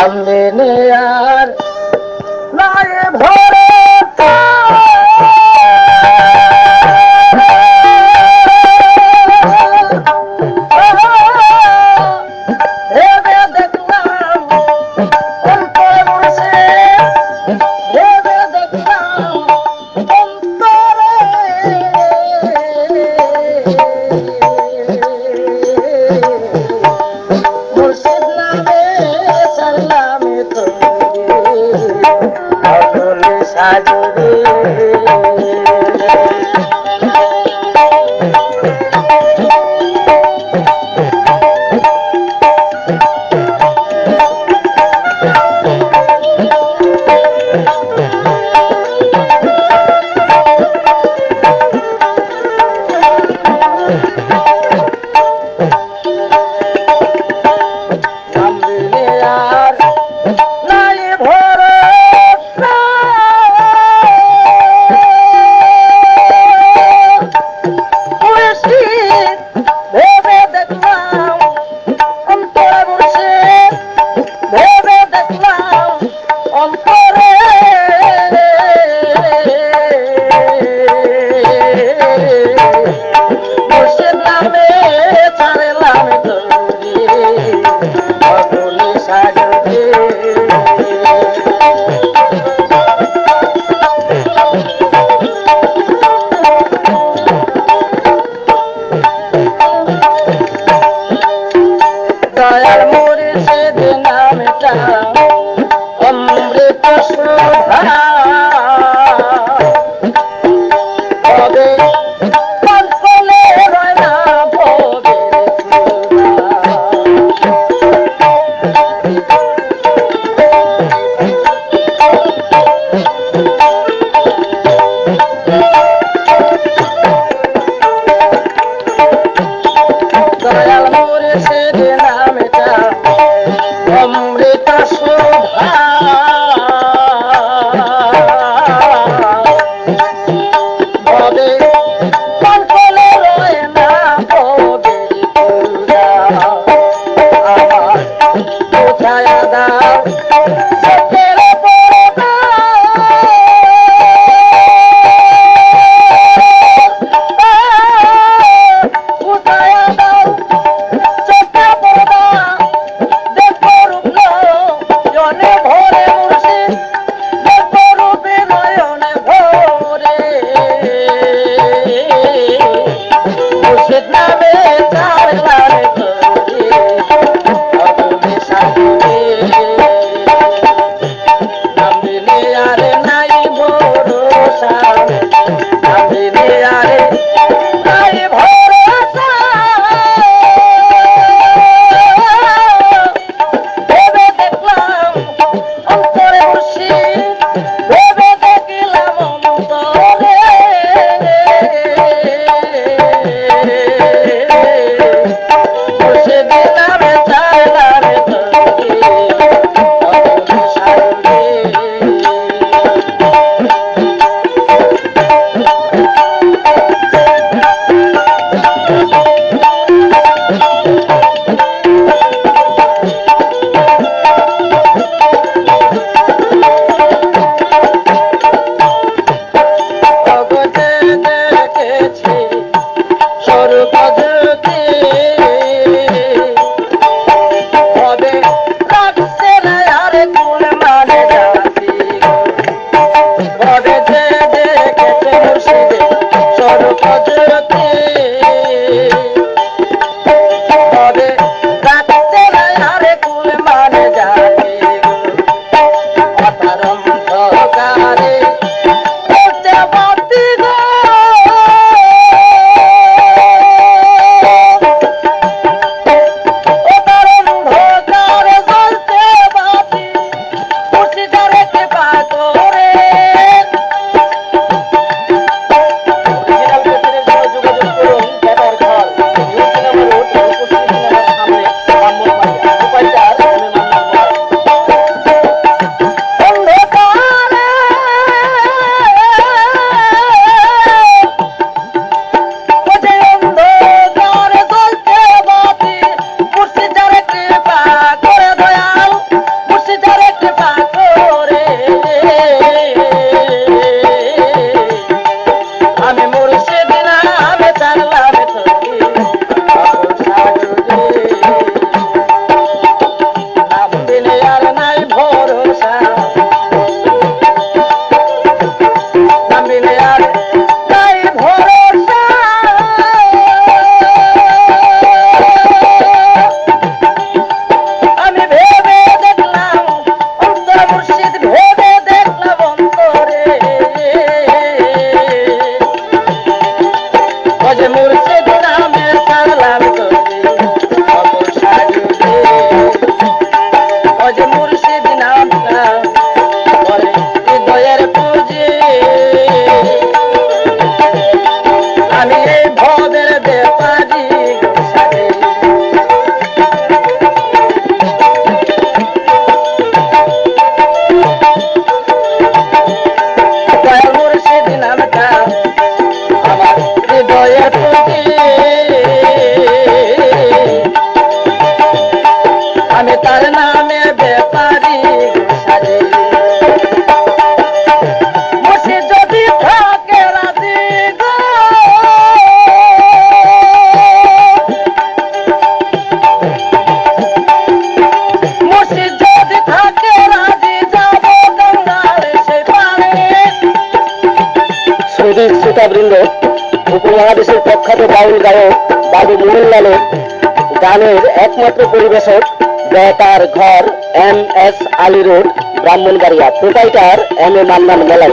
അല്ലേ Gracias. দয়াল মুর্শিদ নামটা amor শ্রোতাবৃন্দ উপমহাদেশের প্রখ্যাত বাউল গায়ক বাবু মোহনলালের গানের একমাত্র পরিবেশক জয়তার ঘর M S Ali road, Brahmanbaria. Proprietor M A Mannan মেলাই